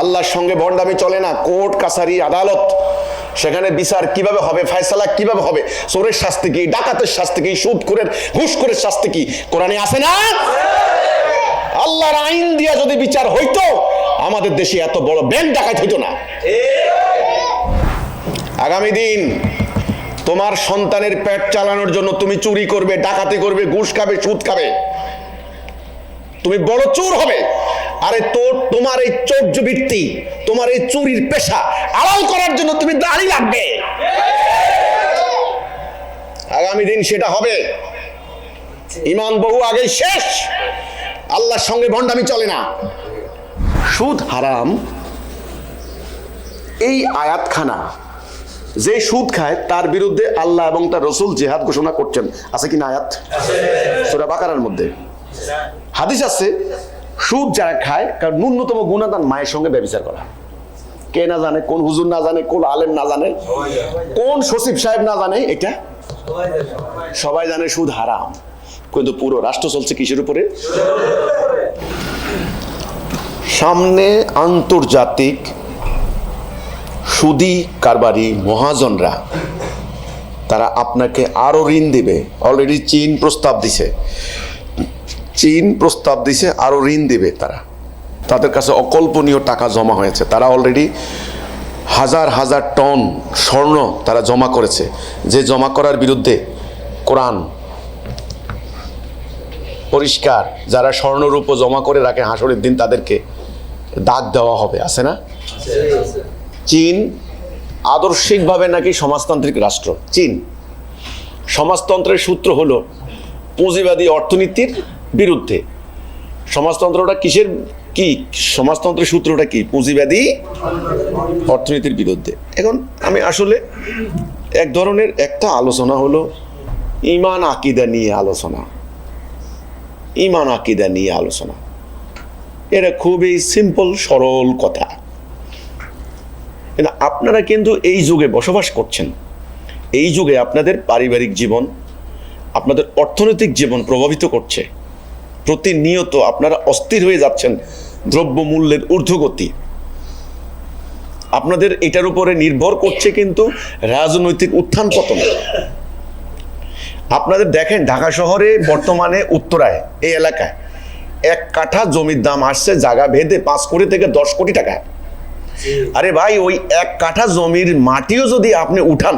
আল্লাহর সঙ্গে ভণ্ডামি চলে না, কোর্ট, কাছারি, আদালত। সেখানে বিচার কীভাবে হবে, ফয়সালা কীভাবে হবে? চোরের শাস্তি কি, ডাকাতের শাস্তি কি সুদ করে ঘুষ করে শাস্তি কি? কোরআনে আছে না? আল্লাহর আইন দিয়া যদি বিচার হইতো, আমাদের দেশে এত বড় ব্যাংক ডাকাত হইতো না। আগামী দিন তোমার সন্তানের পেট চালানোর জন্য তুমি চুরি করবে, ডাকাতি করবে, ঘুষ খাবে, সুদ খাবে। তুমি বড় চোর হবে। আরে তোর তোমার এই চৌর্য বৃত্তি তোমার এই চুরির পেশা আড়াল করার জন্য তুমি দাঁড়ি লাগবে। আগামী দিন সেটা হবে। ইমান বহু আগে শেষ। আল্লাহর সঙ্গে ভণ্ডামি চলে না। সুদ হারাম। এই আয়াতখানা যে সুদ খায় তার বিরুদ্ধে আল্লাহ এবং তার রসুল জেহাদ ঘোষণা করছেন। আছে কি না আয়াত? সুরা বাকারার মধ্যে। হাদিস আছে। সুদ যারা খায়, কারণ ন্যূনতম গুণাদান মায়ের সঙ্গে ব্যবচার করা। কে না জানে, কোন হুজুর না জানে, কোন আলেম না জানে, কোন সচিব সাহেব না জানে, এটা সবাই জানে সুদ হারাম। কিন্তু পুরো রাষ্ট্র চলছে কিসের উপরে? সামনে আন্তর্জাতিক সুদি কারবারি মহাজনরা, তারা আপনাকে আরও ঋণ দিবে। অলরেডি চীন প্রস্তাব দিছে। চীন প্রস্তাব দিছে, আরও ঋণ দেবে তারা। তাদের কাছে অকল্পনীয় টাকা জমা হয়েছে। তারা অলরেডি হাজার হাজার টন স্বর্ণ তারা জমা করেছে। যে জমা করার বিরুদ্ধে কোরআন পরিষ্কার, যারা স্বর্ণরূপ জমা করে রাখে হাসরের দিন, তাদেরকে দাগ দেওয়া হবে। আছে না? চীন আদর্শিকভাবে নাকি সমাজতান্ত্রিক রাষ্ট্র? চীন। সমাজতন্ত্রের সূত্র হলো পুঁজিবাদী অর্থনীতির বিরুদ্ধে। সমাজতন্ত্রটা কিসের কি? সমাজতন্ত্রের সূত্রটা কি? পুঁজিবাদী অর্থনীতির বিরুদ্ধে। এখন আমি আসলে এক ধরনের একটা আলোচনা হলো ইমান আকিদা নিয়ে আলোচনা। ইমান আকিদা নিয়ে আলোচনা। এটা খুবই সিম্পল সরল কথা। আপনারা কিন্তু এই যুগে বসবাস করছেন। এই যুগে আপনাদের পারিবারিক জীবন, আপনাদের অর্থনৈতিক জীবন প্রভাবিত করছে। প্রতিনিয়ত আপনারা অস্থির হয়ে যাচ্ছেন দ্রব্যমূল্যের ঊর্ধ্বগতি। আপনাদের এটার উপরে নির্ভর করছে কিন্তু রাজনৈতিক উত্থান পতন। আপনাদের দেখেন ঢাকা শহরে, বর্তমানে উত্তরায়, এই এলাকায় এক কাঠা জমির দাম আসছে জায়গা ভেদে পাঁচ কোটি থেকে দশ কোটি টাকা। আরে ভাই, ওই এক কাঠা জমির মাটিও যদি আপনি উঠান,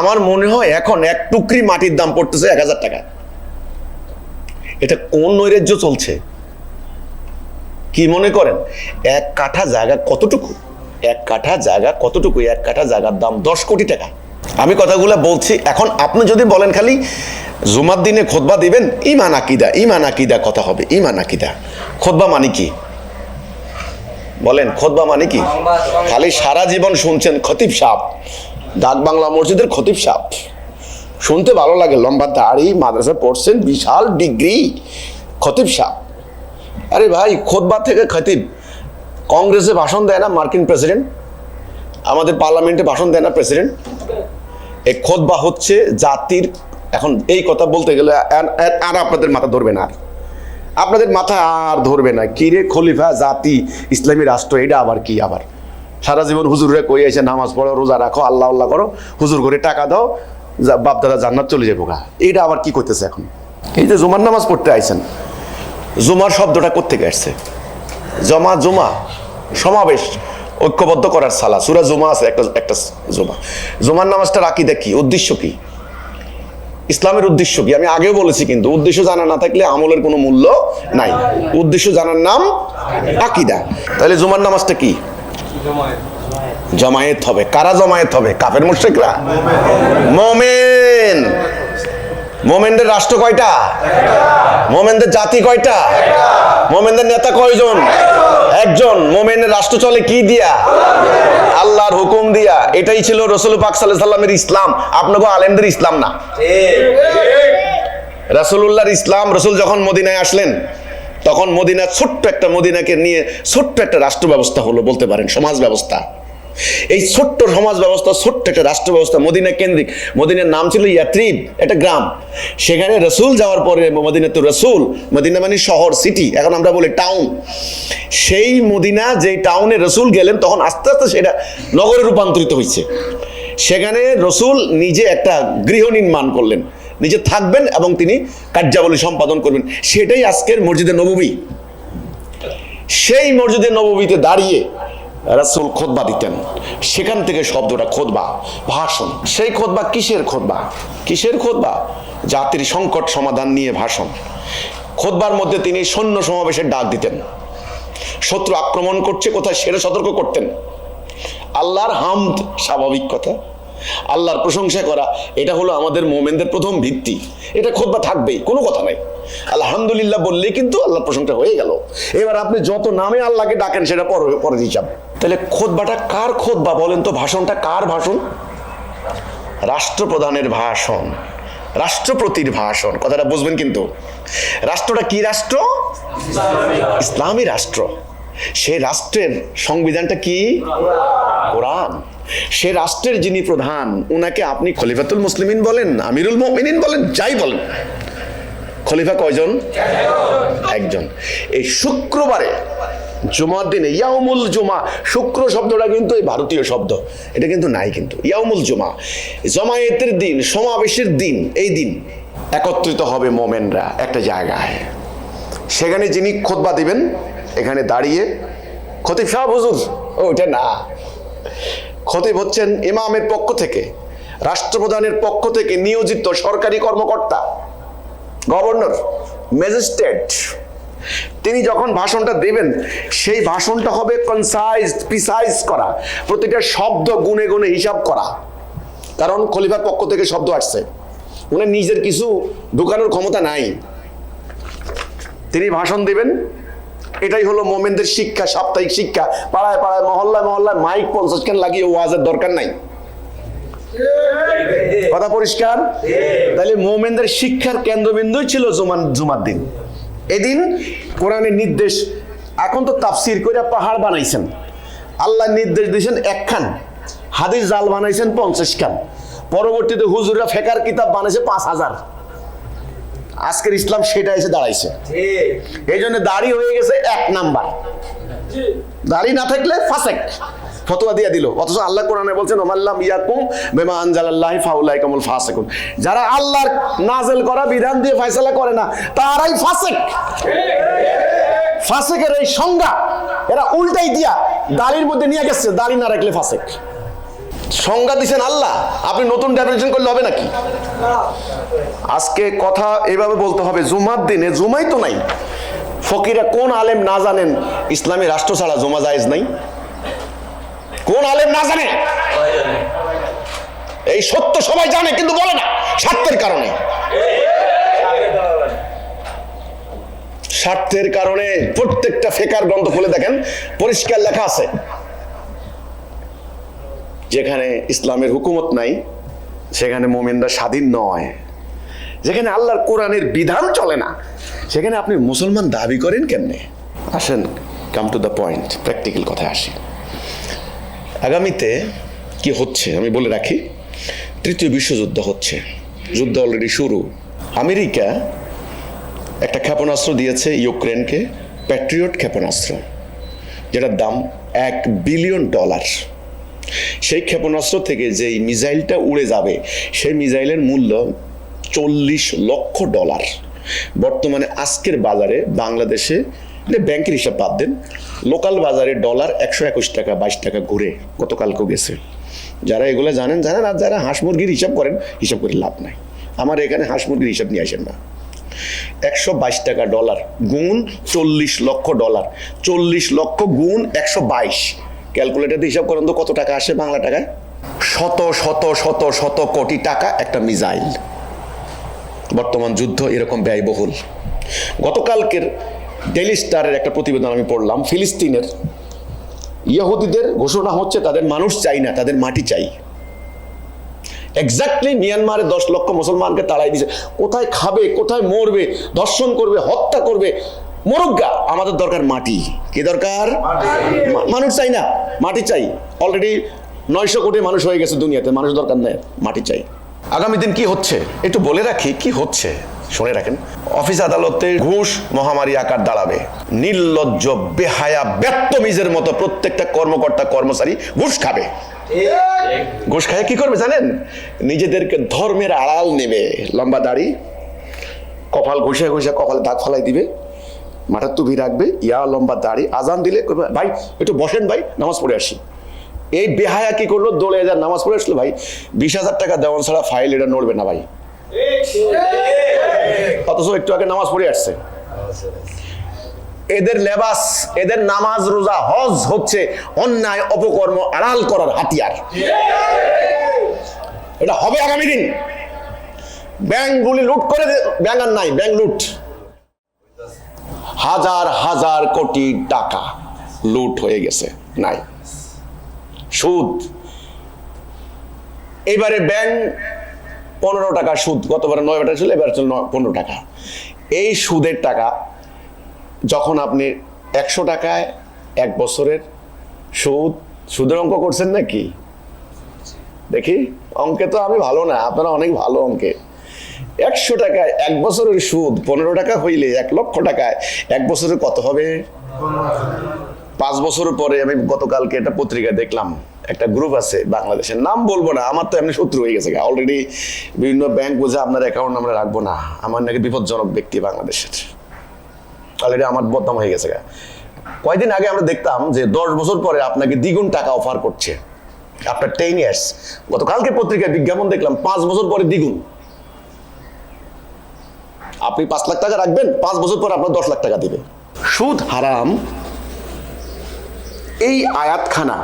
আমার মনে হয় এখন এক টুকরি মাটির দাম পড়তেছে এক হাজার টাকা। এটা কোন নৈরাজ্য চলছে? কি মনে করেন? এক কাঠা জায়গা কতটুকু? এক কাঠা জায়গা কতটুকু? এক কাঠা জায়গার দাম দশ কোটি টাকা। আমি কথাগুলো বলছি, এখন আপনি যদি বলেন খালি, জুমার দিনে খোদবা দিবেন ইমান আকিদা ইমান আকিদা কথা হবে ইমান আকিদা। খোদবা মানে কি? বলেন, খোদবা মানে কি? খালি সারা জীবন শুনছেন খতিব সাপ ডাক বাংলা মসজিদের খতিব সাপ শুনতে ভালো লাগে, লম্বা দাড়ি, মাদ্রাসা পড়ছেন, বিশাল ডিগ্রি। খতিব সাহ। আরে ভাই, খোদবা থেকে খতিব। কংগ্রেসে ভাষণ দেয় না মার্কিন প্রেসিডেন্ট? আমাদের পার্লামেন্টে ভাষণ দেয় না প্রেসিডেন্ট? এই খোদবা হচ্ছে জাতির, এখন এই কথা বলতে গেলে আর- আপনাদের মাথা ধরবে না আর। আপনাদের মাথা আর ধরবে না। কিরে খলিফা, জাতি, ইসলামী রাষ্ট্র, এটা আবার কি আবার? সারা জীবন হুজুরে কই এসে নামাজ পড়ো, রোজা রাখো, আল্লাহ আল্লাহ করো, হুজুর করে টাকা দাও যা- বাপ দাদা জান্নাত চলে যাব গা। এইটা আবার কি করতেছে এখন? এই যে জুমার নামাজ পড়তে আইছেন, জুমার শব্দটা কোথেকে আসছে? জমা, জুমা, সমাবেশ ঐক্যবদ্ধ করার সালা। সুরা জুমা আছে, একটা একটা জমা। জুমার নামাজটা রাখি দেখি, উদ্দেশ্য কি? ইসলামের উদ্দেশ্য কি? আমি আগেও বলেছি কিন্তু, উদ্দেশ্য জানা না থাকলে আমলের কোনো মূল্য নাই। উদ্দেশ্য জানার নাম আকিদা। তাহলে জুমার নামাজটা কি? জমায়েত হবে। কারা জমায়েত হবে? কাফের মুশরিকরা? মোমেন। মোমেনদের রাষ্ট্র কয়টা? মোমেনদের জাতি কয়টা? মোমেনদের নেতা কয়জন? একজন। মোমেনের রাষ্ট্র চলে কি দিয়া? আল্লাহর হুকুম দিয়া। এটাই ছিল রসুল পাক সাল্লামের ইসলাম। আপনাকে আলেমদের ইসলাম না? রাসুল্লাহর ইসলাম, রসুল যখন মদিনায় আসলেন, তখন মদিনা ছোট্ট একটা মদিনাকে নিয়ে ছোট্ট একটা রাষ্ট্র ব্যবস্থা হলো, বলতে পারেন, সমাজ ব্যবস্থা। এই ছোট্ট সমাজ ব্যবস্থা, ছোট্ট একটা রাষ্ট্র ব্যবস্থা, মদিনা কেন্দ্রিক, মদিনার নাম ছিল ইয়াত্রিব, একটা গ্রাম। সেখানে রসুল যাওয়ার পরে মদিনা তো রসুল, মদিনা মানে শহর সিটি এখন আমরা বলি টাউন সেই মদিনা, যেই টাউনে রসুল গেলেন, তখন আস্তে আস্তে সেটা নগরে রূপান্তরিত হয়েছে। সেখানে রসুল নিজে একটা গৃহ নির্মাণ করলেন। নিজে থাকবেন এবং তিনি কার্যাবলী সম্পাদন করবেন। সেটাই আজকের মসজিদে নববী সেই মসজিদে নববীতে দাঁড়িয়ে রাসূল খোদবা দিতেন। সেখান থেকে শব্দটা খোদবা, ভাষণ। সেই খোদবা কিসের খোদবা? কিসের খোদবা? জাতির সংকট সমাধান নিয়ে ভাষণ। খোদবার মধ্যে তিনি সৈন্য সমাবেশের ডাক দিতেন। শত্রু আক্রমণ করছে, কোথায় সেরে সতর্ক করতেন। আল্লাহর হামদ স্বাভাবিক কথা। আল্লাহর প্রশংসা করা, এটা হলো আমাদের মোমেনদের প্রথম ভিত্তি। এটা খোদবা থাকবেই, কোনো কথা নাই। আলহামদুলিল্লাহ বললেই কিন্তু আল্লাহর প্রশংসা হয়ে গেল। এবার আপনি যত নামে আল্লাহকে ডাকেন সেটা পর পরের হিসাব তাহলে খোদবাটা কার খোদবা বলেন তো? ভাষণটা কার ভাষণ? রাষ্ট্রপ্রধানের ভাষণ। রাষ্ট্রপতির ভাষণ। কথাটা বুঝবেন কিন্তু। রাষ্ট্রটা কি রাষ্ট্র? ইসলামী রাষ্ট্র। সেই রাষ্ট্রের সংবিধানটা কি? কোরআন। সে রাষ্ট্রের যিনি প্রধান, উনাকে আপনি খলিফাতুল মুসলিমিন বলেন, আমিরুল মুমিনিন বলেন, যাই বলেন। খলিফা কয়জন? একজন। এই শুক্রবারে, জুমার দিনে, ইয়াউমুল জুমা, শুক্র শব্দটা কিন্তু এই ভারতীয় শব্দ। এটা কিন্তু নাই কিন্তু। ইয়াউমুল জুমা, জমায়েতের দিন, সমাবেশের দিন, এই দিন একত্রিত হবে মোমেনরা একটা জায়গায়। সেখানে যিনি খোদবা দিবেন, এখানে দাঁড়িয়ে খতিব সাহেব, হুজুর, ও ওটা না। খতিব হচ্ছেন ইমামের পক্ষ থেকে, রাষ্ট্রপ্রধানের পক্ষ থেকে নিয়োজিত সরকারি কর্মকর্তা। গভর্নর, ম্যাজিস্ট্রেট, তিনি যখন ভাষণটা দেবেন, সেই ভাষণটা হবে কনসাইজ প্রিসাইজ করা। প্রতিটা শব্দ গুনে গুনে হিসাব করা। কারণ খলিফার পক্ষ থেকে শব্দ আসছে। উনি নিজের কিছু ঢুকানোর ক্ষমতা নাই। তিনি ভাষণ দিবেন। এটাই হলো মোমেনদের শিক্ষা, সাপ্তাহিক শিক্ষা। পাড়ায় পাড়ায়, মহল্লায় মহল্লায় মাইক পঞ্চাশ খান লাগিয়ে ওয়াজের দরকার নাই। কথা পরিষ্কার? তাহলে মোমেনদের শিক্ষার কেন্দ্রবিন্দুই ছিল জুমান জুমার দিন। এদিন কোরআনের নির্দেশ এখন তো তাফসির করে পাহাড় বানাইছেন। আল্লাহ নির্দেশ দিয়েছেন একখান। হাদিস জাল বানাইছেন পঞ্চাশ খান। পরবর্তীতে হুজুরা ফেকার কিতাব বানাইছে পাঁচ হাজার। আজকের ইসলাম সেটা এসে দাঁড়াইছে। এই জন্য দাড়ি হয়ে গেছে এক নাম্বার। দাড়ি না থাকলে ফাসেক। ফতোয়া দিয়ে দিল। অথচ আল্লাহ কোরআনে বলছেন ওমাল্লাম ইয়াকুম বেমা আনজালাল্লাহি ফাউলাইকামুল ফাসিকুন। যারা আল্লাহর নাজেল করা বিধান দিয়ে ফয়সালা করে না, তারাই ফাসেক। ফাসেকের এই সংজ্ঞা, এরা উল্টাই দিয়া দাড়ির মধ্যে নিয়ে গেছে দাড়ি না রাখলে ফাসেক। সংজ্ঞা দিছেন আল্লাহ, আপনি নতুন ডেফিনেশন করলে হবে নাকি? আজকে কথা এভাবে বলতে হবে, জুমার দিনে জুমাই তো নাই। ফকিরা কোন আলেম না জানেন, ইসলামী রাষ্ট্র ছাড়া জমা জায়েজ নাই। কোন আলেম না জানে? এই সত্য সবাই জানে, কিন্তু বলে না। স্বার্থের কারণে। স্বার্থের কারণে প্রত্যেকটা ফেকার গ্রন্থ খুলে দেখেন, পরিষ্কার লেখা আছে। যেখানে ইসলামের হুকুমত নাই, সেখানে মোমেনরা স্বাধীন নয়। যেখানে আল্লাহর কোরআনের বিধান চলে না, সেখানে আপনি মুসলমান দাবি করেন কেমনে? আসেন come to the point practical কথায় আসি। আগামীতে কি হচ্ছে? আমি বলে রাখি, তৃতীয় বিশ্বযুদ্ধ হচ্ছে। যুদ্ধ অলরেডি শুরু। আমেরিকা একটা ক্ষেপণাস্ত্র দিয়েছে ইউক্রেনকে প্যাট্রিয়ট ক্ষেপণাস্ত্র যেটার দাম এক বিলিয়ন ডলার সেই ক্ষেপণাস্ত্র থেকে যেই মিসাইলটা উড়ে যাবে, সেই মিসাইলের মূল্য চল্লিশ লক্ষ ডলার বর্তমানে আজকের বাজারে বাংলাদেশে ব্যাংকের হিসাব বাদ দেন। লোকাল বাজারে ডলার একশো একুশ টাকা, বাইশ টাকা ঘুরে গতকালকেও গেছে। যারা এগুলো জানেন জানেন, আর যারা হাঁস মুরগির হিসাব করেন, হিসাব করে লাভ নাই। আমার এখানে হাঁস মুরগির হিসাব নিয়ে আসেন না। একশো বাইশ টাকা ডলার গুণ চল্লিশ লক্ষ ডলার। চল্লিশ লক্ষ গুণ একশো বাইশ। ক্যালকুলেটার হিসাব করেন তো কত টাকা আসে বাংলা টাকায়? শত শত শত শত কোটি টাকা একটা মিসাইল। বর্তমান যুদ্ধ এরকম ব্যয়বহুল। গতকালকের ডেলি স্টারের একটা প্রতিবেদন আমি পড়লাম ফিলিস্তিনের ইহুদিদের ঘোষণা হচ্ছে তাদের মানুষ চাই না তাদের মাটি চাই। এক্স্যাক্টলি মিয়ানমারে দশ লক্ষ মুসলমানকে তাড়াই দিছে কোথায় খাবে কোথায় মরবে ধর্ষণ করবে হত্যা করবে? মোরগা আমাদের দরকার মাটি। কি দরকার? মানুষ চাই না মাটি চাই। অলরেডি নয়শো কোটি মানুষ হয়ে গেছে দুনিয়াতে মানুষ দরকার নেই মাটি চাই। আগামী দিন কি হচ্ছে? একটু বলে রাখি কি হচ্ছে? শুনে রাখেন, অফিস আদালতে ঘুষ মহামারী আকার দাঁড়াবে। নির্লজ্জ, বেহায়া, ব্যক্তমিজের মতো প্রত্যেকটা কর্মকর্তা, কর্মচারী ঘুষ খাবে। ঘুষ খায় কি করবে জানেন? নিজেদেরকে ধর্মের আড়াল নেবে। লম্বা দাড়ি, কপাল ঘষে ঘষে কপালে দাগ ফলাই দিবে। মাথার টুপি রাখবে, ইয়া লম্বা দাড়ি, আজান দিলে ভাই, একটু বসেন ভাই, নামাজ পড়ে আসি। এই বেহায়া কি করল? দোলে হাজার নামাজ পড়ে আসলো, ভাই, বিশ হাজার টাকা দেওয়ান ছাড়া ফাইল এটা নড়বে না ভাই। অথচ একটু আগে নামাজ পড়ে আসছে। এদের লেবাস, এদের নামাজ রোজা, হজ হচ্ছে অন্যায়, অপকর্ম, আড়াল করার হাতিয়ার। এটা হবে আগামী দিন। ব্যাংকগুলি লুট করে ব্যাংক আর নাই, ব্যাংক লুট। হাজার হাজার কোটি টাকা লুট হয়ে গেছে, নাই। সুদ। এবারে ব্যাংক পনেরো টাকা সুদ, গতবার নয় টাকা ছিল, এবার ছিল পনেরো টাকা। এই সুদের টাকা যখন আপনি একশো টাকায় এক বছরের সুদ, সুদের অঙ্ক করছেন নাকি? দেখি, অঙ্কে তো আমি ভালো না, আপনারা অনেক ভালো অঙ্কে। একশো টাকায় এক বছরের সুদ, পনেরো টাকা হইলে এক লক্ষ টাকায় এক বছরে কত হবে? পাঁচ বছর পরে আমি গতকালকে একটা পত্রিকা দেখলাম। একটা গ্রুপ আছে বাংলাদেশের। নাম বলব না, আমার তো এমনি শত্রু হয়ে গেছে অলরেডি বিভিন্ন ব্যাংক বুঝে আপনার অ্যাকাউন্ট আমরা রাখব না। আমার নাকি বিপজ্জনক ব্যক্তি বাংলাদেশের। অলরেডি আমার বদনাম হয়ে গেছে গা। কয়দিন আগে আমরা দেখতাম যে দশ বছর পরে আপনাকে দ্বিগুণ টাকা অফার করছে। আপনার টেন ইয়ার্স গতকালকে পত্রিকায় বিজ্ঞাপন দেখলাম, পাঁচ বছর পরে দ্বিগুণ। আপনি পাঁচ লাখ টাকা রাখবেন, পাঁচ বছর পর আপনার দশ লাখ টাকা দিবে। সুদ হারাম। এই আয়াতখানা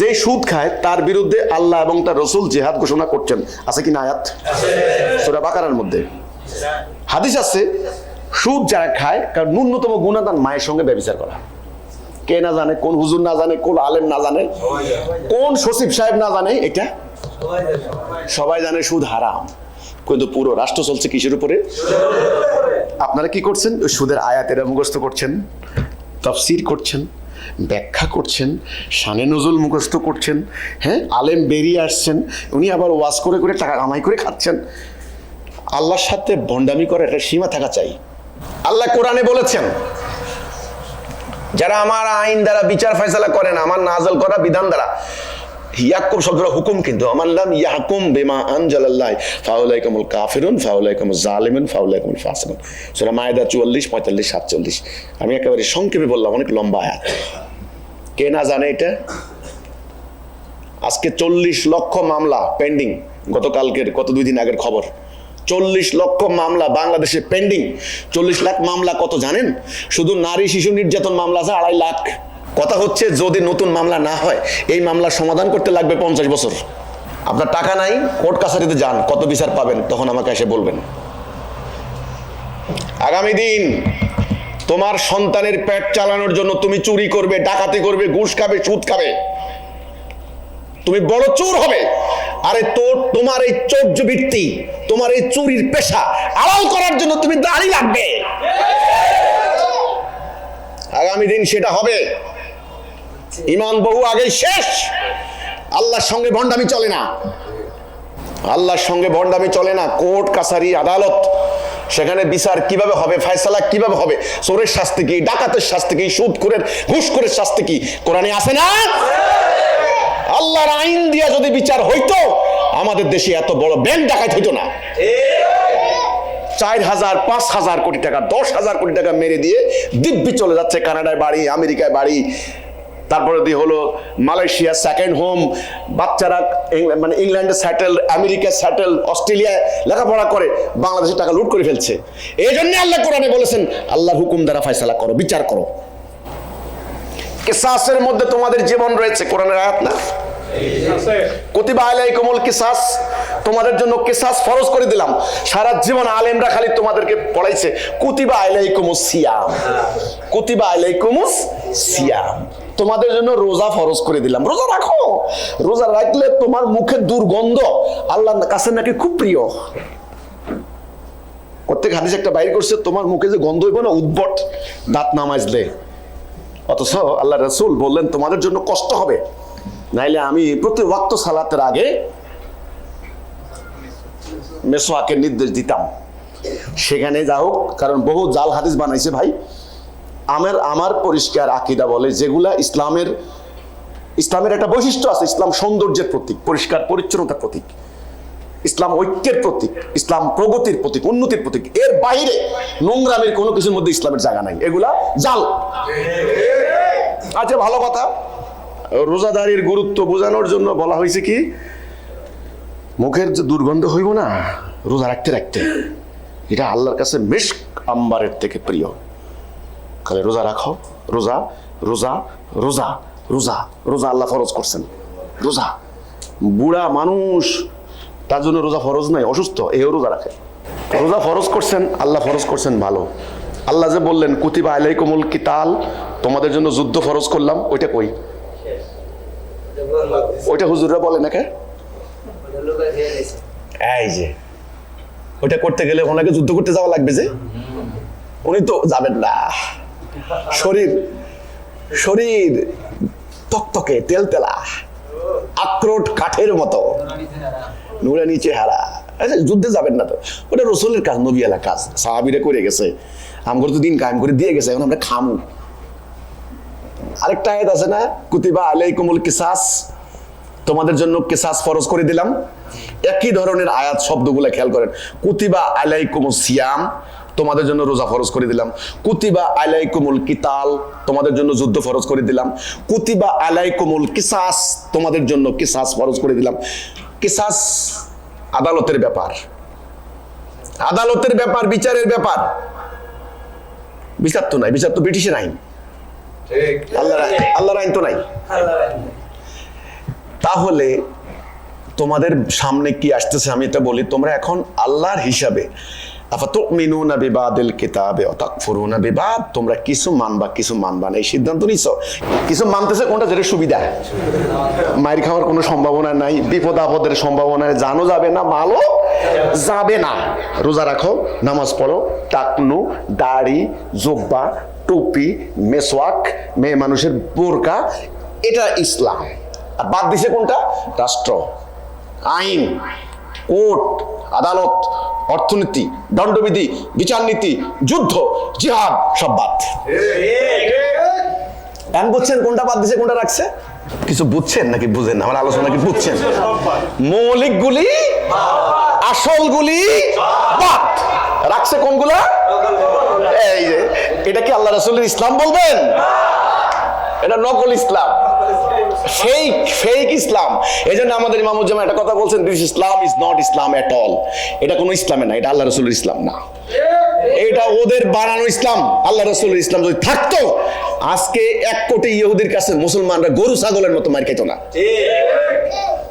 যে সুদ খায়, তার বিরুদ্ধে আল্লাহ এবং তার রসুল জেহাদ ঘোষণা করছেন। আছে কি না আয়াত? সুরা বাকারার মধ্যে। হাদিস আছে, সুদ যারা খায়, কারণ ন্যূনতম গুণাদান মায়ের সঙ্গে ব্যবচার করা। কে না জানে, কোন হুজুর না জানে, কোন আলেম না জানে, কোন সচিব সাহেব না জানে, এটা সবাই জানে সুদ হারাম। কিন্তু পুরো রাষ্ট্র চলছে কিসের উপরে? আপনারা কি করছেন? ওই সুদের আয়াতেরা মুখস্থ করছেন, তফসির করছেন। ব্যাখ্যা করছেন, শানে নজুল মুখস্থ করছেন হ্যাঁ আলেম বেরিয়ে আসছেন, উনি আবার ওয়াজ করে করে টাকা কামাই করে খাচ্ছেন। আল্লাহর সাথে বন্ডামি করে একটা সীমা থাকা চাই। আল্লাহ কোরআনে বলেছেন, যারা আমার আইন দ্বারা বিচার ফেসলা করেন আমার নাজল করা বিধান দ্বারা ইয়াকুম শব্দটা হুকুম কিন্তু, আমার নাম ইয়াকুম বেমা আনজালাল্লাহ, ফাউলাইকামুল কাফিরুন ফাউলাইকামুল জালিমুন, ফাউলাইকামুল ফাসিকুন। সূরা মায়দা 44 45 47 আমি একেবারে সংক্ষেপে বললাম, অনেক লম্বা আয়াত। কে না জানে এটা? আজকে চল্লিশ লক্ষ মামলা পেন্ডিং গতকালকের গত দুই দিন আগের খবর। চল্লিশ লক্ষ মামলা বাংলাদেশে পেন্ডিং চল্লিশ লাখ মামলা কত জানেন? শুধু নারী, শিশু নির্যাতন মামলা আছে আড়াই লাখ। কথা হচ্ছে যদি নতুন মামলা না হয়, এই মামলার সমাধান করতে লাগবে পঞ্চাশ বছর। আপনার টাকা নাই, কোর্ট কাছারিতে যান, কত বিচার পাবেন, তখন আমাকে এসে বলবেন। আগামী দিন তোমার সন্তানের পেট চালানোর জন্য তুমি চুরি করবে, ডাকাতি করবে, ঘুষ খাবে, সুদ খাবে। তুমি বড় চোর হবে। আরে তোর, তোমার এই চৌর্য বৃত্তি তোমার এই চুরির পেশা আড়াল করার জন্য তুমি দাঁড়িয়ে লাগবে। আগামী দিন সেটা হবে। ইমান বহু আগে শেষ। আল্লাহর সঙ্গে ভণ্ডামি চলে না। আল্লাহর সঙ্গে ভণ্ডামি চলে না, কোর্ট, কাছারি, আদালত। সেখানে বিচার কীভাবে হবে, ফয়সালা কীভাবে হবে? চোরের শাস্তি কি, ডাকাতের শাস্তি কি সুদ করে ঘুষ করে শাস্তি কি? কোরআনে আছে না? আল্লাহর আইন দিয়া যদি বিচার হইতো, আমাদের দেশে এত বড় ব্যাংক ডাকাত হইতো না। চার হাজার, পাঁচ হাজার কোটি টাকা, দশ হাজার কোটি টাকা মেরে দিয়ে দিব্যি চলে যাচ্ছে কানাডায় বাড়ি, আমেরিকায় বাড়ি। তারপরে দিয়ে হলো মালয়েশিয়া সেকেন্ড হোম বাচ্চারা মানে ইংল্যান্ডে স্যাটেল আমেরিকা স্যাটেল অস্ট্রেলিয়ায় লেখাপড়া করে বাংলাদেশের টাকা লুট করে ফেলছে। এই জন্য আল্লাহ কোরআনে বলেছেন, আল্লাহর হুকুম দ্বারা ফয়সালা করো, বিচার করো। কিসাসের মধ্যে তোমাদের জীবন রয়েছে, কোরআনের আয়াত না? কুতিবা আলাইকুমুল কিসাস, তোমাদের জন্য কিসাস ফরজ করে দিলাম। সারা জীবন আলেমরা খালি তোমাদেরকে পড়াইছে, কুতিবা আলাইকুমুস সিয়াম। কুতিবা আলাইকুমুস সিয়াম। তোমাদের জন্য রোজা ফরজ করে দিলাম। রোজা রাখো। রোজা রাখলে তোমার মুখের দুর্গন্ধ আল্লাহর কাছে নাকি খুব প্রিয়। প্রত্যেক হাদিস একটা বাইর করছে, তোমার মুখে যে গন্ধ হইব না, উদ্ভট দাঁত না মাজলে। অথচ আল্লাহ রসুল বললেন, তোমাদের জন্য কষ্ট হবে। নাইলে আমি প্রতি ওয়াক্ত সালাতের আগে মেসোয়াকে নির্দেশ দিতাম। সেখানে যা হোক, কারণ বহু জাল হাদিস বানাইছে ভাই। আমার আমার পরিষ্কার আকিদা বলে যেগুলা ইসলামের ইসলামের একটা বৈশিষ্ট্য আছে, ইসলাম সৌন্দর্যের প্রতীক, পরিষ্কার পরিচ্ছন্নতার প্রতীক। ইসলাম ঐক্যের প্রতীক, ইসলাম প্রগতির প্রতীক, উন্নতির প্রতীক। এর বাইরে নোংরামের কোনো কিছুর মধ্যে ইসলামের জায়গা নাই। এগুলা জাল। আচ্ছা ভালো কথা। রোজাদারির গুরুত্ব বোঝানোর জন্য বলা হয়েছে কি, মুখের যে দুর্গন্ধ হইব না, রোজা রাখতে রাখতে, এটা আল্লাহর কাছে মিশক আম্বারের থেকে প্রিয়। তাহলে রোজা রাখো। রোজা রোজা রোজা রোজা রোজা আল্লাহ ফরজ করছেন। রোজা। বুড়া মানুষ, তার জন্য রোজা ফরজ নাই, অসুস্থ, এও রোজা রাখে। রোজা ফরজ করছেন, আল্লাহ ফরজ করছেন, ভালো। আল্লাহ যে বললেন, কুতিবা আলাইকুমুল কিতাল তোমাদের জন্য যুদ্ধ ফরজ করলাম, ওইটা কই? ওইটা হুজুররা বলে নাকি? এই যে, ওইটা করতে গেলে ওনাকে যুদ্ধ করতে যাওয়া লাগবে যে? উনি তো যাবেন না। শরীর শরীর তকতকে তেলতেলা আক্রোট কাঠের মতো। নুরে নিচে হারা। যুদ্ধে যাবেন না তো। ওটা রসুলের কাজ, নবী এলা কাজ। সাহাবিরা করে গেছে। আমগর তো দিন কায়েম করে দিয়ে গেছে, এখন আমরা খামু। আরেকটা আয়াত আছে না? কুতিবা আলাইকুমুল কিসাস। তোমাদের জন্য কিসাস ফরজ করে দিলাম। একই ধরনের আয়াত শব্দগুলো খেয়াল করেন। কুতিবা আলাইকুমুল সিয়াম। তোমাদের জন্য রোজা ফরজ করে দিলাম। কুতিবা আলাইকুমুল কিতাল তোমাদের জন্য যুদ্ধ ফরজ করে দিলাম। কুতিবা আলাইকুমুল কিসাস তোমাদের জন্য কিসাস ফরজ করে দিলাম। কিসাস আদালতের ব্যাপার। আদালতের ব্যাপার বিচারের ব্যাপার। বিচার তো নাই বিচার তো ব্রিটিশের আইন। আল্লাহর আল্লাহর আইন তো নাই। তাহলে তোমাদের সামনে কি আসতেছে? আমি এটা বলি তোমরা এখন আল্লাহর হিসাবে তোমরা কিছু মানবা কিছু মানবা না, এই সিদ্ধান্ত কিছু মানতেছে কোনটা যেটা সুবিধা? মায়ের খাওয়ার কোনো সম্ভাবনা নাই, বিপদ আপদের সম্ভাবনা জানো যাবে না যাবে না। রোজা রাখো, নামাজ পড়ো, টাকনু, দাড়ি, জোব্বা, টুপি, মেসওয়াক, মেয়ে মানুষের বোরকা, এটা ইসলাম। আর বাদ দিছে কোনটা? রাষ্ট্র। আইন। কোর্ট আদালত অর্থনীতি দণ্ডবিধি বিচার নীতি যুদ্ধ জিহাদ সব বাদ। এখন বুঝছেন কোনটা বাদ দিছে কোনটা রাখছে? কিছু বুঝছেন নাকি বুঝেন না? আমার আলোচনা কি বুঝছেন? মৌলিকগুলি আসলগুলি বাদ। রাখছে কোনগুলা? এই যে এটা কি আল্লাহ রাসূলের ইসলাম বলবেন? এটা নকল ইসলাম। ফেক ফেক ইসলাম। এই জন্য আমাদের ইমামুজ্জামান একটা কথা বলছেন this Islam is not Islam at all এটা কোনো ইসলামে না, এটা আল্লাহ রসুলের ইসলাম না। এটা ওদের বানানো ইসলাম। আল্লাহ রসুলের ইসলাম যদি থাকতো, আজকে এক কোটি ইহুদির কাছে মুসলমানরা গরু, ছাগলের মতো মার খেত না।